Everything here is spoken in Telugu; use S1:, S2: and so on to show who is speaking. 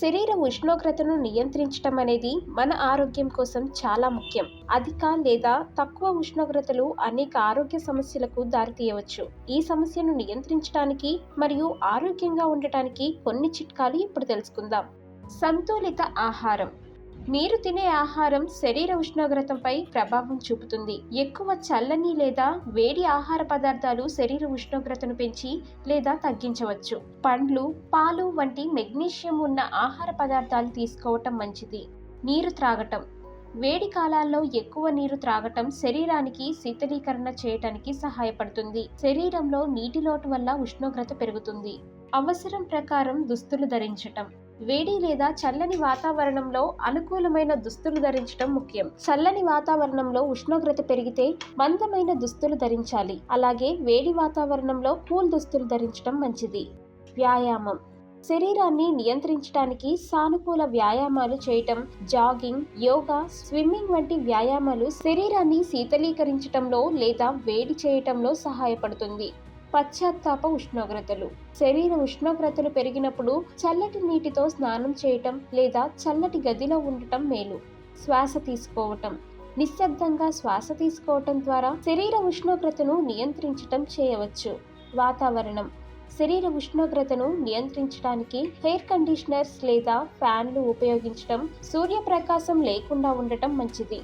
S1: శరీర ఉష్ణోగ్రతను నియంత్రించటం అనేది మన ఆరోగ్యం కోసం చాలా ముఖ్యం. అధిక లేదా తక్కువ ఉష్ణోగ్రతలు అనేక ఆరోగ్య సమస్యలకు దారితీయవచ్చు. ఈ సమస్యను నియంత్రించడానికి మరియు ఆరోగ్యంగా ఉండటానికి కొన్ని చిట్కాలు ఇప్పుడు తెలుసుకుందాం. సంతులిత ఆహారం. మీరు తినే ఆహారం శరీర ఉష్ణోగ్రతపై ప్రభావం చూపుతుంది. ఎక్కువ చల్లని లేదా వేడి ఆహార పదార్థాలు శరీర ఉష్ణోగ్రతను పెంచి లేదా తగ్గించవచ్చు. పండ్లు పాలు వంటి మెగ్నీషియం ఉన్న ఆహార పదార్థాలు తీసుకోవటం మంచిది. నీరు త్రాగటం. వేడి కాలాల్లో ఎక్కువ నీరు త్రాగటం శరీరానికి శీతలీకరణ చేయటానికి సహాయపడుతుంది. శరీరంలో నీటి లోటు వల్ల ఉష్ణోగ్రత పెరుగుతుంది. అవసరం ప్రకారం దుస్తులు ధరించటం. వేడి లేదా చల్లని వాతావరణంలో అనుకూలమైన దుస్తులు ధరించడం ముఖ్యం. చల్లని వాతావరణంలో ఉష్ణోగ్రత పెరిగితే మందమైన దుస్తులు ధరించాలి. అలాగే వేడి వాతావరణంలో కూల్ దుస్తులు ధరించడం మంచిది. వ్యాయామం. శరీరాన్ని నియంత్రించడానికి సానుకూల వ్యాయామాలు చేయటం జాగింగ్ యోగా స్విమ్మింగ్ వంటి వ్యాయామాలు శరీరాన్ని శీతలీకరించటంలో లేదా వేడి చేయటంలో సహాయపడుతుంది. పశ్చాత్తాప ఉష్ణోగ్రతలు. శరీర ఉష్ణోగ్రతలు పెరిగినప్పుడు చల్లటి నీటితో స్నానం చేయటం లేదా చల్లటి గదిలో ఉండటం మేలు. శ్వాస తీసుకోవటం. నిశ్శబ్దంగా శ్వాస తీసుకోవటం ద్వారా శరీర ఉష్ణోగ్రతను నియంత్రించటం చేయవచ్చు. వాతావరణం. శరీర ఉష్ణోగ్రతను నియంత్రించడానికి హెయిర్ కండిషనర్స్ లేదా ఫ్యాన్లు ఉపయోగించటం సూర్యప్రకాశం లేకుండా ఉండటం మంచిది.